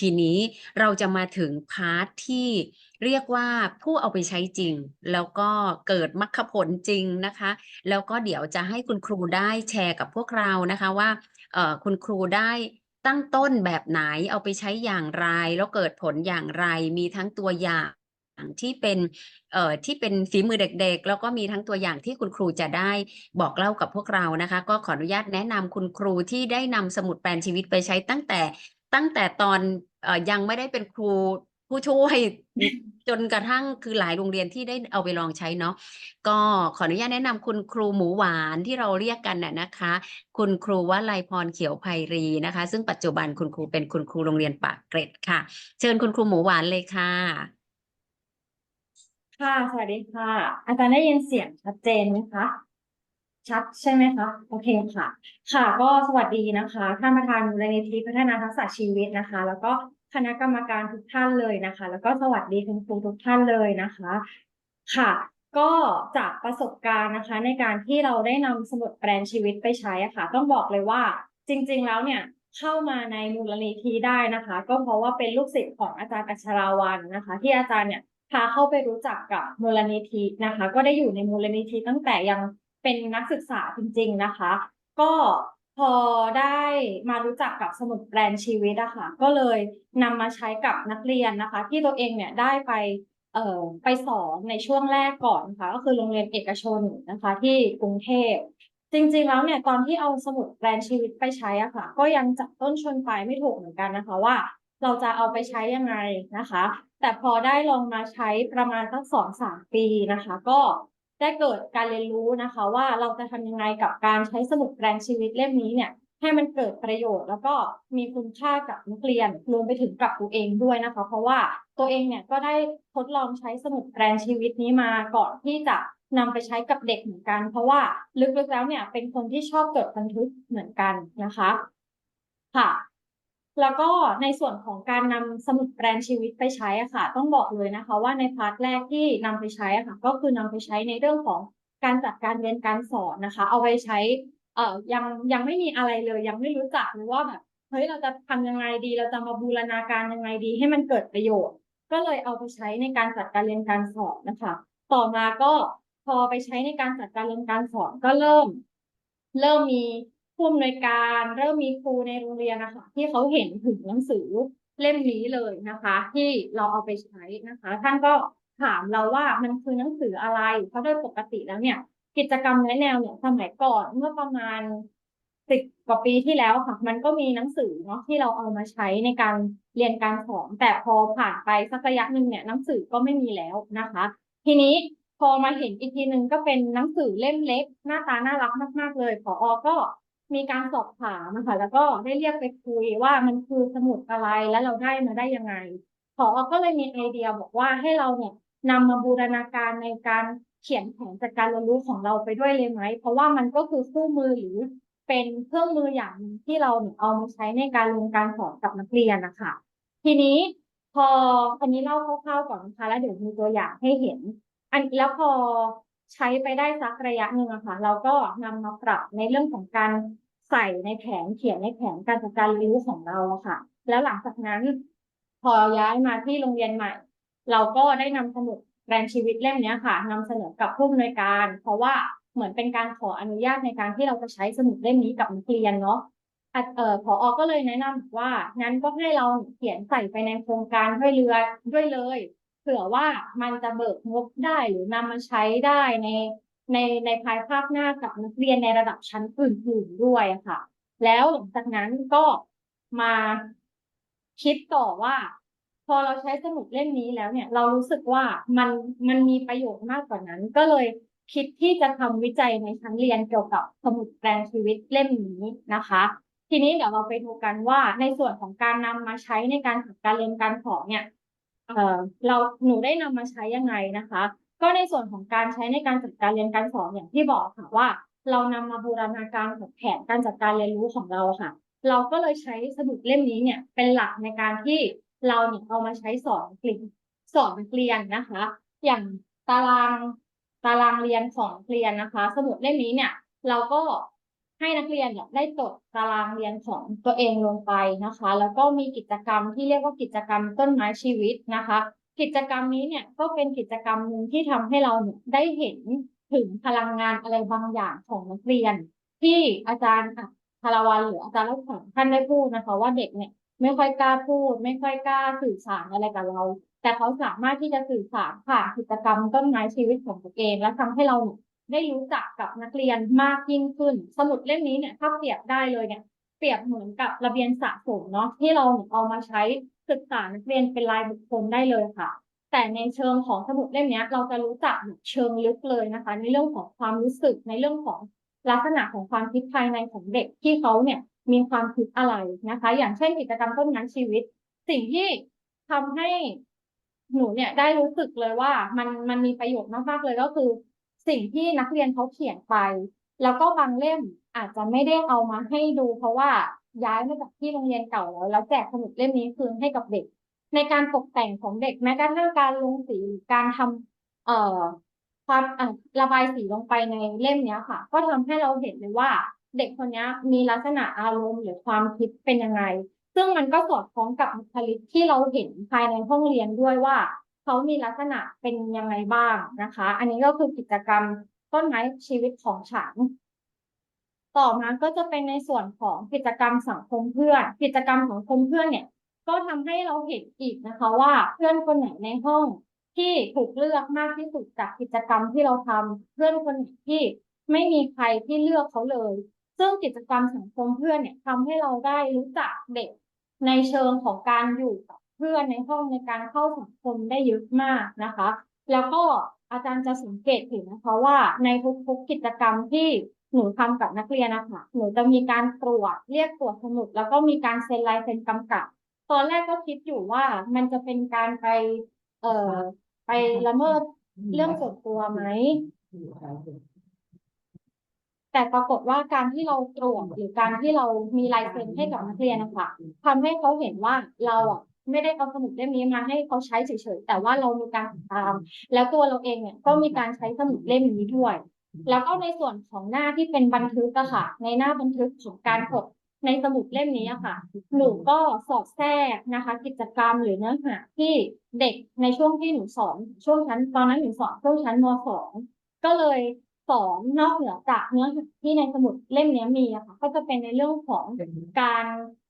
ทีนี้เราจะมาถึงพาร์ทที่เรียกว่าผู้เอาไปใช้จริง แล้วก็เกิดมรรคผลจริงนะคะ แล้วก็เดี๋ยวจะให้คุณครูได้แชร์กับพวกเรานะคะว่าคุณครูได้ตั้งต้นแบบไหนเอาไปใช้อย่างไร แล้วเกิดผลอย่างไร มีทั้งตัวอย่างที่เป็นเอ่อที่เป็นฝีมือเด็กๆ แล้วก็มีทั้งตัวอย่างที่คุณครูจะได้บอกเล่ากับพวกเรานะคะ ก็ขออนุญาตแนะนำคุณครูที่ได้นำสมุดแปลนชีวิตไปใช้ตั้งแต่ ตั้งแต่ตอนเอ่อยังไม่ได้เป็นครูผู้ช่วยจนกระทั่งคือหลายโรงเรียนที่ได้เอาไปลองใช้เนาะก็ขออนุญาตแนะนำคุณครูหมูหวานที่เราเรียกกันน่ะนะคะ คุณครูวลัยพรเขียวไพรีนะคะ ซึ่งปัจจุบันคุณครูเป็นคุณครูโรงเรียนปากเกร็ดค่ะ เชิญคุณครูหมูหวานเลยค่ะ ค่ะสวัสดีค่ะ อาจารย์ได้ยินเสียงชัดเจนไหมคะ ชัดใช่ไหมคะโอเคค่ะ ค่ะก็สวัสดีนะคะท่านประธานมูลนิธิพัฒนาทักษะชีวิตนะคะ แล้วก็คณะกรรมการทุกท่านเลยนะคะ แล้วก็สวัสดีคุณครูทุกท่านเลยนะคะ ค่ะ ก็จากประสบการณ์นะคะ ในการที่เราได้นำสมุดแปลนชีวิตไปใช้อะค่ะ ต้องบอกเลยว่าจริง ๆ แล้วเนี่ยเข้ามาในมูลนิธิได้นะคะ ก็เพราะว่าเป็นลูกศิษย์ของอาจารย์อัชราวันนะคะ ที่อาจารย์เนี่ยพาเข้าไปรู้จักกับมูลนิธินะคะ ก็ได้อยู่ในมูลนิธิตั้งแต่ยัง เป็นนักศึกษาจริงๆนะคะ ก็พอได้มารู้จักกับสมุดแปลนชีวิตอะค่ะก็เลยนำมาใช้กับนักเรียนนะคะ ที่ตัวเองเนี่ยได้ไปเอ่อไปสอนในช่วงแรกก่อนนะคะก็คือโรงเรียนเอกชนนะคะ ที่กรุงเทพจริงๆแล้วเนี่ยตอนที่เอาสมุดแปลนชีวิตไปใช้อะค่ะ ก็ยังจับต้นชนปลายไม่ถูกเหมือนกันนะคะว่า เราจะเอาไปใช้ยังไงนะคะ แต่พอได้ลองมาใช้ประมาณสักสองสามปีนะคะ ก็ ได้เกิดการเรียนรู้นะคะว่าเราจะทำยังไงกับการใช้สมุดแปลนชีวิตเล่มนี้เนี่ยให้มันเกิดประโยชน์ แล้วก็มีคุณค่ากับนักเรียนรวมไปถึงกับตัวเองด้วยนะคะ เพราะว่าตัวเองเนี่ยก็ได้ทดลองใช้สมุดแปลนชีวิตนี้มาก่อนที่จะนำไปใช้กับเด็กเหมือนกัน เพราะว่าลึกๆแล้วเนี่ยเป็นคนที่ชอบจดบันทึกเหมือนกันนะคะ ค่ะ แล้วก็ในส่วนของการนำสมุดแปลนชีวิตไปใช้อะค่ะ ต้องบอกเลยนะคะ ว่าในพาร์ทแรกที่นำไปใช้อะค่ะ ก็คือนำไปใช้ในเรื่องของการจัดการเรียนการสอนนะคะ เอาไว้ใช้เอ่อยังยังไม่มีอะไรเลยยังไม่รู้จักเลยว่าแบบเฮ้ยเราจะทำยังไงดี เราจะมาบูรณาการยังไงดี ให้มันเกิดประโยชน์ ก็เลยเอาไปใช้ในการจัดการเรียนการสอนนะคะ ต่อมาก็พอไปใช้ในการจัดการเรียนการสอนก็เริ่ม เริ่มมี ผู้อำนวยการเริ่มมีครูในโรงเรียนนะคะที่เขาเห็นถึงหนังสือเล่มนี้เลยนะคะ ที่เราเอาไปใช้นะคะ ท่านก็ถามเราว่ามันคือหนังสืออะไรเพราะโดยปกติแล้วเนี่ย กิจกรรมแนะแนวเนี่ยสมัยก่อนเมื่อประมาณสิบกว่าปีที่แล้วค่ะ มันก็มีหนังสือเนาะที่เราเอามาใช้ในการเรียนการสอนแต่พอผ่านไปสักระยะหนึ่งเนี่ยหนังสือก็ไม่มีแล้วนะคะ ทีนี้พอมาเห็นอีกทีหนึ่งก็เป็นหนังสือเล่มเล็ก หน้าตาน่ารักมาก ๆ เลยผอก็ มีการสอบถามนะคะแล้วก็ได้เรียกไปคุยว่ามันคือสมุดอะไรแล้วเราได้มาได้ยังไงผอก็เลยมีไอเดียบอกว่าให้เราเนี่ยนำมาบูรณาการในการเขียนแผนจัดการเรียนรู้ของเราไปด้วยเลยไหม เพราะว่ามันก็คือคู่มือหรือเป็นเครื่องมืออย่างที่เราเนี่ยเอามาใช้ในการเรียนการสอนกับนักเรียนนะคะทีนี้พออันนี้เล่าคร่าวๆก่อนนะคะแล้วเดี๋ยวมีตัวอย่างให้เห็น อันแล้วพอใช้ไปได้สักระยะหนึ่งอะค่ะเราก็นำมาปรับในเรื่องของการ ใส่ในแผนเขียนในแผนการจัดการเรียนรู้ของเราค่ะ แล้วหลังจากนั้น พอย้ายมาที่โรงเรียนใหม่ เราก็ได้นำสมุดแปลนชีวิตเล่มนี้ค่ะนำเสนอกับผู้อำนวยการ เพราะว่าเหมือนเป็นการขออนุญาตในการที่เราจะใช้สมุดเล่มนี้กับนักเรียนเนาะเอ่อผอก็เลยแนะนำว่างั้นก็ให้เราเขียนใส่ไปในโครงการด้วยเรือด้วยเลย เผื่อว่ามันจะเบิกงบได้หรือนำมาใช้ได้ใน ในในภายภาคหน้ากับนักเรียนในระดับชั้นอื่นๆด้วยค่ะ แล้วหลังจากนั้นก็มาคิดต่อว่า พอเราใช้สมุดเล่มนี้แล้วเนี่ย เรารู้สึกว่ามันมันมีประโยชน์มากกว่านั้น ก็เลยคิดที่จะทำวิจัยในชั้นเรียนเกี่ยวกับสมุดแปลนชีวิตเล่มนี้นะคะ ทีนี้เดี๋ยวเราไปดูกันว่าในส่วนของการนำมาใช้ในการการเรียนการสอนเนี่ยเออเราหนูได้นำมาใช้ยังไงนะคะ ก็ในส่วนของการใช้ในการจัดการเรียนการสอนอย่างที่บอกค่ะว่า เรานำมาบูรณาการกับแผนการจัดการเรียนรู้ของเราค่ะ เราก็เลยใช้สมุดเล่มนี้เนี่ยเป็นหลักในการที่เราเนี่ยเอามาใช้สอนกเรียนสอนนักเรียนนะคะ อย่างตารางตารางเรียนของนักเรียนนะคะ สมุดเล่มนี้เนี่ย เราก็ให้นักเรียนเนี่ยได้จดตารางเรียนของตัวเองลงไปนะคะ แล้วก็มีกิจกรรมที่เรียกว่ากิจกรรมต้นไม้ชีวิตนะคะ กิจกรรมนี้เนี่ยก็เป็นกิจกรรมหนึ่งที่ทำให้เราได้เห็นถึงพลังงานอะไรบางอย่างของนักเรียน ที่อาจารย์คารวันหรืออาจารย์รักษาท่านได้พูดนะคะ ว่าเด็กเนี่ยไม่ค่อยกล้าพูด ไม่ค่อยกล้าสื่อสารอะไรกับเรา แต่เขาสามารถที่จะสื่อสารผ่านกิจกรรมต้นไม้ชีวิตของตัวเอง และทำให้เราได้รู้จักกับนักเรียนมากยิ่งขึ้น สมุดเล่มนี้เนี่ยถ้าเปรียบได้เลยเนี่ย เปรียบเหมือนกับระเบียนสะสมเนาะที่เราเอามาใช้ศึกษานักเรียนเป็นรายบุคคลได้เลยค่ะ แต่ในเชิงของสมุดเล่มนี้เราจะรู้จักเชิงลึกเลยนะคะ ในเรื่องของความรู้สึกในเรื่องของลักษณะของความคิดภายในของเด็กที่เขาเนี่ยมีความคิดอะไรนะคะ อย่างเช่นกิจกรรมต้นไม้ชีวิต สิ่งที่ทำให้หนูเนี่ยได้รู้สึกเลยว่ามันมันมีประโยชน์มากๆเลยก็คือ สิ่งที่นักเรียนเขาเขียนไป แล้วก็บางเล่มอาจจะไม่ได้เอามาให้ดู เพราะว่าย้ายมาจากที่โรงเรียนเก่าแล้วแล้วแจกสมุดเล่มนี้คืนให้กับเด็ก ในการตกแต่งของเด็กแม้กระทั่งการลงสีการทำเอ่อความอะระบายสีลงไปในเล่มเนี้ยค่ะ ก็ทำให้เราเห็นเลยว่า เด็กคนนี้มีลักษณะอารมณ์หรือความคิดเป็นยังไง ซึ่งมันก็สอดคล้องกับบุคลิกที่เราเห็นภายในห้องเรียนด้วยว่าเขามีลักษณะเป็นยังไงบ้างนะคะ อันนี้ก็คือกิจกรรม ต้นไม้ชีวิตของฉันต่อมาก็จะเป็นในส่วนของกิจกรรมสังคมเพื่อน กิจกรรมสังคมเพื่อนเนี่ย ก็ทำให้เราเห็นอีกนะคะว่าเพื่อนคนไหนในห้องที่ถูกเลือกมากที่สุดจากกิจกรรมที่เราทำเพื่อนคนไหนที่ไม่มีใครที่เลือกเขาเลย ซึ่งกิจกรรมสังคมเพื่อนเนี่ยทำให้เราได้รู้จักเด็กในเชิงของการอยู่กับเพื่อนในห้องในการเข้าสังคมได้เยอะมากนะคะ แล้วก็ อาจารย์จะสังเกตเห็นนะคะว่าในทุกๆกิจกรรมที่หนูทำกับนักเรียนนะคะหนูจะมีการตรวจเรียกตรวจสมุดแล้วก็มีการเซ็นลายเซ็นกำกับ ตอนแรกก็คิดอยู่ว่ามันจะเป็นการไป เอ่อไปละเมิดเรื่องส่วนตัวไหมแต่ปรากฏว่าการที่เราตรวจหรือการที่เรามีลายเซ็นให้กับนักเรียนนะคะทำให้เขาเห็นว่าเราอะ ไม่ได้เอาสมุดเล่มนี้มาให้เขาใช้เฉยๆแต่ว่าเรามีการติดตาม แล้วตัวเราเองเนี่ยก็มีการใช้สมุดเล่มนี้ด้วย แล้วก็ในส่วนของหน้าที่เป็นบันทึกอะค่ะ ในหน้าบันทึกของการกดในสมุดเล่มนี้อะค่ะ หนูก็สอดแทรกนะคะ กิจกรรมหรือเนื้อหาที่เด็กในช่วงที่หนูสอนช่วงชั้นตอนนั้นหนูสอนช่วงชั้นมสองก็เลย สอนนอกเหนือจากเนื้อหาที่ในสมุดเล่มนี้มีอะค่ะ ก็จะเป็นในเรื่องของการ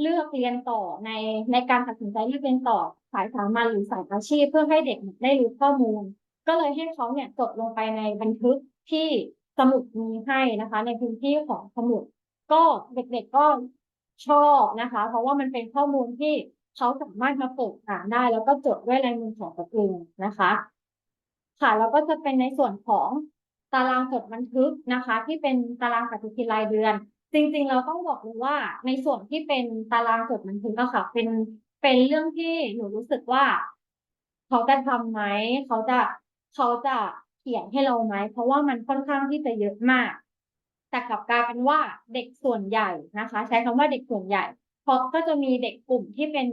เลือกเรียนต่อในในการตัดสินใจเลือกเรียนต่อสายสามัญหรือสายอาชีพ เพื่อให้เด็กได้รู้ข้อมูล ก็เลยให้เขาเนี่ยจดลงไปในบันทึกที่สมุดมีให้นะคะ ในพื้นที่ของสมุด ก็เด็กๆก็ชอบนะคะ เพราะว่ามันเป็นข้อมูลที่เขาสามารถมาเปิดอ่านได้ แล้วก็จดด้วยลายมือของตัวเองนะคะ ค่ะแล้วก็จะเป็นในส่วนของ ตารางจดบันทึกนะคะ ที่เป็นตารางปฏิทินรายเดือน จริงๆ เราต้องบอกเลยว่าในส่วนที่เป็นตารางจดบันทึกอะค่ะ เป็นเป็นเรื่องที่หนูรู้สึกว่า เขาจะทำไหมเขาจะเขาจะเขียนให้เราไหมเพราะว่ามันค่อนข้างที่จะเยอะมากแต่กลับกลายเป็นว่าเด็กส่วนใหญ่นะคะ ใช้คำว่าเด็กส่วนใหญ่เพราะก็จะมีเด็กกลุ่มที่เป็น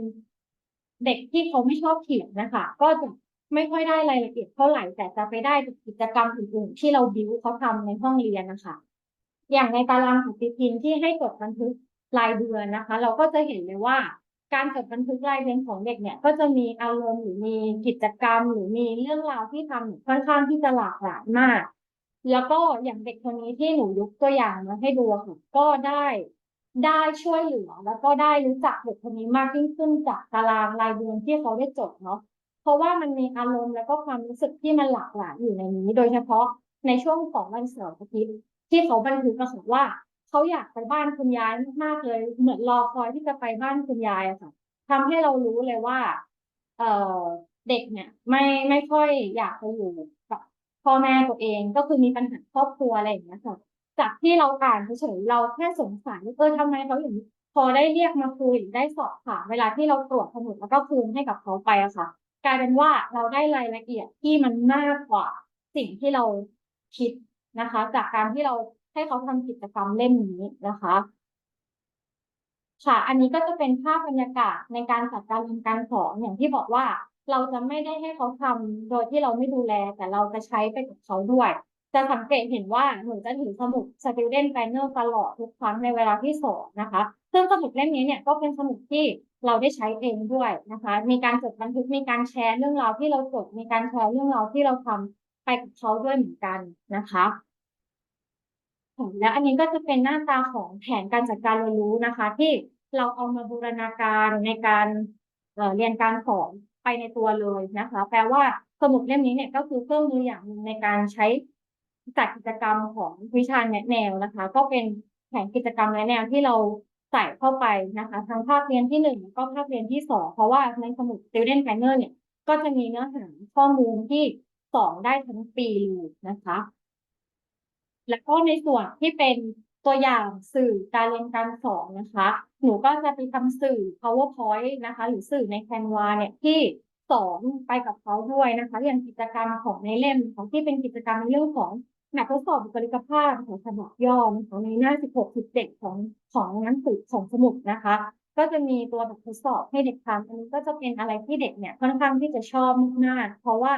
เด็กที่เขาไม่ชอบเขียนนะคะ ก็จะ ไม่ค่อยได้รายละเอียดเท่าไหร่แต่จะไปได้กกิจกรรมอื่นๆ ที่เราบิวเขาทำในห้องเรียนนะคะ อย่างในตารางปฏิทินที่ให้จดบันทึกรายเดือนนะคะ เราก็จะเห็นเลยว่า การจดบันทึกรายเดือนของเด็กเนี่ยก็จะมีอารมณ์หรือมีกิจกรรม หรือมีเรื่องราวที่ทำค่อนข้างที่จะหลากหลายมาก แล้วก็อย่างเด็กคนนี้ที่หนูยกตัวอย่างมาให้ดูค่ะก็ได้ได้ช่วยเหลือ แล้วก็ได้รู้จักเด็กคนนี้มากยิ่งขึ้นจากตารางรายเดือนที่เขาได้จดเนาะ เพราะว่ามันมีอารมณ์แล้วก็ความรู้สึกที่มันหลากหลายอยู่ในนี้ โดยเฉพาะในช่วงของวันเสาร์อาทิตย์ที่เขาบันทึกมาค่ะว่าเขาอยากไปบ้านคุณยายมากๆเลย เหมือนรอคอยที่จะไปบ้านคุณยายอะค่ะทำให้เรารู้เลยว่า เออเด็กเนี่ย ไม่ไม่ค่อยอยากไปอยู่กับพ่อแม่ตัวเองก็คือมีปัญหาครอบครัวอะไรอย่างเงี้ยค่ะจากที่เราอ่านเฉยๆเราแค่สงสัยเออทำไมเขาอย่างนี้พอได้เรียกมาคุยได้สอบถามเวลาที่เราตรวจสมุดแล้วก็คืนให้กับเขาไปอะค่ะ กลายเป็นว่าเราได้รายละเอียดที่มันมากกว่าสิ่งที่เราคิดนะคะ จากการที่เราให้เขาทำกิจกรรมเล่มนี้นะคะค่ะ อันนี้ก็จะเป็นภาพบรรยากาศในการจัดการเรียนการสอนอย่างที่บอกว่าเราจะไม่ได้ให้เขาทำโดยที่เราไม่ดูแล แต่เราจะใช้ไปกับเขาด้วย จะสังเกตเห็นว่าหนูจะถือสมุด Student Planner ตลอดทุกครั้งในเวลาที่สอนนะคะ ซึ่งสมุดเล่มนี้เนี่ยก็เป็นสมุดที่ เราได้ใช้เองด้วยนะคะ มีการจดบันทึกมีการแชร์เรื่องราวที่เราจดมีการแชร์เรื่องราวที่เราทำไปกับเขาด้วยเหมือนกันนะคะและอันนี้ก็จะเป็นหน้าตาของแผนการจัดการเรียนรู้นะคะ ที่เราเอามาบูรณาการในการเเรียนการสอนไปในตัวเลยนะคะ แปลว่าสมุดเล่มนี้เนี่ยก็คือเครื่องมืออย่างหนึ่งในการใช้จัดกิจกรรมของวิชาแนแนวนะคะ ก็เป็นแผนกิจกรรมแนะแนวที่เรา ใส่เข้าไปนะคะทั้งภาคเรียนที่หนึ่งแล้วก็ภาคเรียนที่สองเพราะว่าในสมุด Student Planner เนี่ยก็จะมีเนื้อหาข้อมูลที่สอนได้ทั้งปีเลยนะคะ แล้วก็ในส่วนที่เป็นตัวอย่างสื่อการเรียนการสอนนะคะ หนูก็จะไปทำสื่อ PowerPoint นะคะ หรือสื่อใน Canva เนี่ยที่สอนไปกับเขาด้วยนะคะอย่างกิจกรรมของในเล่มของที่เป็นกิจกรรมในเรื่องของ แบบทดสอบบุคลิกภาพของฉบับย่อนะคะในหน้า 16 17 ของของหนังสือของสมุดนะคะ ก็จะมีตัวแบบทดสอบให้เด็กทำอันนี้ก็จะเป็นอะไรที่เด็กเนี่ยค่อนข้างที่จะชอบมากๆเพราะว่า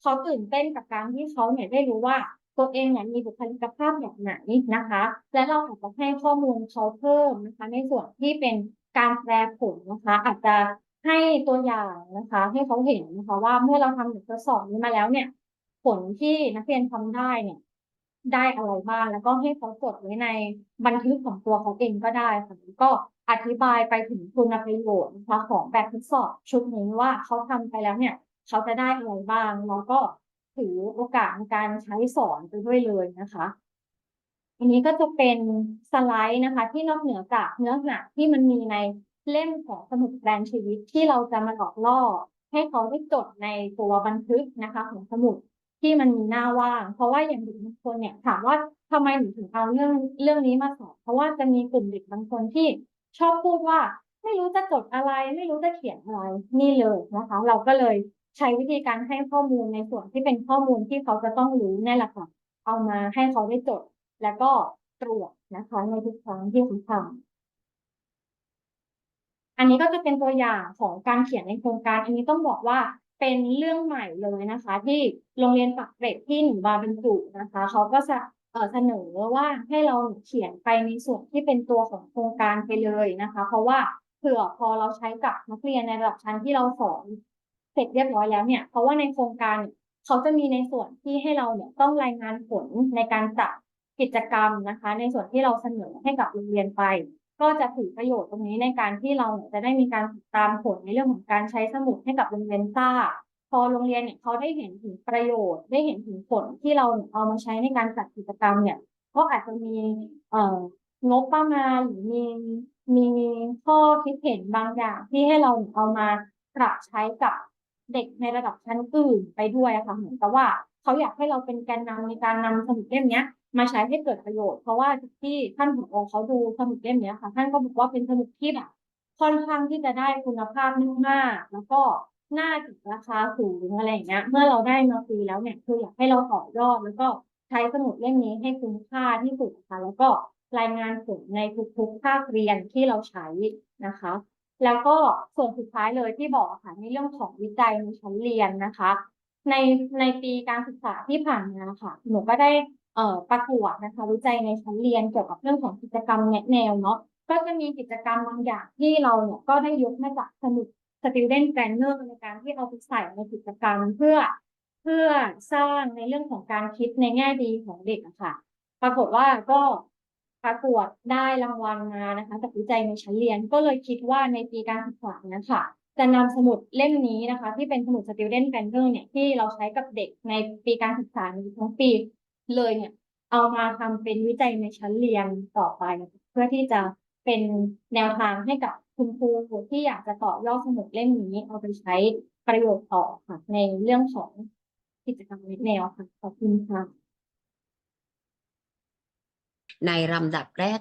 เขาตื่นเต้นกับการที่เขาเนี่ยได้รู้ว่าตัวเองเนี่ยมีบุคลิกภาพแบบไหนนะคะ และเราอาจจะให้ข้อมูลเขาเพิ่มนะคะ ในส่วนที่เป็นการแปลผลนะคะ อาจจะให้ตัวอย่างนะคะ ให้เขาเห็นนะคะว่าเมื่อเราทำแบบทดสอบนี้มาแล้วเนี่ย ผลที่นักเรียนทำได้เนี่ย ได้อะไรบ้าง แล้วก็ให้เขาจดไว้ในบันทึกของตัวเขาเองก็ได้ค่ะแล้ก็อธิบายไปถึงคุณประโยชน์นะคะของแบบทดสอบชุดนี้ว่าเขาทำไปแล้วเนี่ย เขาจะได้อะไรบ้างแล้วก็ถือโอกาสในการใช้สอนไปด้วยเลยนะคะอันนี้ก็จะเป็นสไลด์นะคะ ที่นอกเหนือจากเนื้อหาที่มันมีในเล่มของสมุดแปลนชีวิตที่เราจะมาหลอกล่อให้เขาได้จดในตัวบันทึกนะคะของสมุด ที่มันมีหน้าว่าง เพราะว่าอย่างเด็กบางคนเนี่ยถามว่าทำไมหนูถึงเอาเรื่องเรื่องนี้มาสอนเพราะว่าจะมีกลุ่มเด็กบางคนที่ชอบพูดว่า ไม่รู้จะจดอะไร ไม่รู้จะเขียนอะไรนี่เลยนะคะ เราก็เลยใช้วิธีการให้ข้อมูลในส่วนที่เป็นข้อมูลที่เขาจะต้องรู้นี่แหละค่ะเอามาให้เขาได้จด แล้วก็ตรวจนะคะในทุกครั้งที่เขาทำอันนี้ก็จะเป็นตัวอย่างของการเขียนในโครงการ อันนี้ต้องบอกว่า เป็นเรื่องใหม่เลยนะคะ ที่โรงเรียนปักเกร็ดที่หนูมาบรรจุนะคะเขาก็จะเเสนอว่าให้เราเขียนไปในส่วนที่เป็นตัวของโครงการไปเลยนะคะ เพราะว่าเผื่อพอเราใช้กับนักเรียนในระดับชั้นที่เราสอนเสร็จเรียบร้อยแล้วเนี่ย เพราะว่าในโครงการเนี่ยเขาจะมีในส่วนที่ให้เราเนี่ยต้องรายงานผลในการจัดกิจกรรมนะคะ ในส่วนที่เราเสนอให้กับโรงเรียนไป ก็จะถือประโยชน์ตรงนี้ในการที่เราจะได้มีการติดตามผลในเรื่องของการใช้สมุดให้กับโรงเรียนทราบพอโรงเรียนเนี่ยเขาได้เห็นถึงประโยชน์ ได้เห็นถึงผลที่เราเอามาใช้ในการจัดกิจกรรมเนี่ยก็อาจจะมีเอ่องบประมาณหรือมีมีข้อคิดเห็นบางอย่างที่ให้เราเอามาปรับใช้กับเด็กในระดับชั้นอื่นไปด้วยค่ะเหมือนกับว่าเขาอยากให้เราเป็นแกนนำในการนำสมุดเล่มเนี้ย มาใช้ให้เกิดประโยชน์ เพราะว่าที่ท่านผอเขาดูสมุดเล่มนี้ค่ะ ท่านก็บอกว่าเป็นสมุดที่แบบค่อนข้างที่จะได้คุณภาพมากๆแล้วก็น่าถึงราคาสูงอะไรอย่างเงี้ย เมื่อเราได้มาฟรีแล้วเนี่ยคืออยากให้เราต่อยอดแล้วก็ใช้สมุดเล่มนี้ให้คุ้มค่าที่สุดค่ะแล้วก็รายงานผลในทุกๆภาคเรียนที่เราใช้นะคะ แล้วก็ส่วนสุดท้ายเลยที่บอกค่ะในเรื่องของวิจัยในชั้นเรียนนะคะ ในในปีการศึกษาที่ผ่านมาค่ะหนูก็ได้ เอ่อประกวดนะคะ วิจัยในชั้นเรียนเกี่ยวกับเรื่องของกิจกรรมแนะแนวเนาะก็จะมีกิจกรรมบางอย่างที่เราเนี่ยก็ได้ยกมาจากสมุด Student Planner ในการที่เอาไปใส่ในกิจกรรมเพื่อเพื่อสร้างในเรื่องของการคิดในแง่ดีของเด็กอะค่ะ ปรากฏว่าก็ประกวดได้รางวัลมานะคะจากวิจัยในชั้นเรียนก็เลยคิดว่าในปีการศึกษาเนี้ค่ะ จะนำสมุดเล่มนี้นะคะ ที่เป็นสมุด Student Planner เนี่ยที่เราใช้กับเด็กในปีการศึกษานี้ทั้งปี เลยเนี่ย เอามาทำเป็นวิจัยในชั้นเรียนต่อไป เพื่อที่จะเป็นแนวทางให้กับคุณครูที่อยากจะต่อยอดสมุดเล่มนี้ เอาไปใช้ประโยชน์ต่อค่ะ ในเรื่องของกิจกรรมแนวค่ะขอบคุณค่ะในลำดับแรก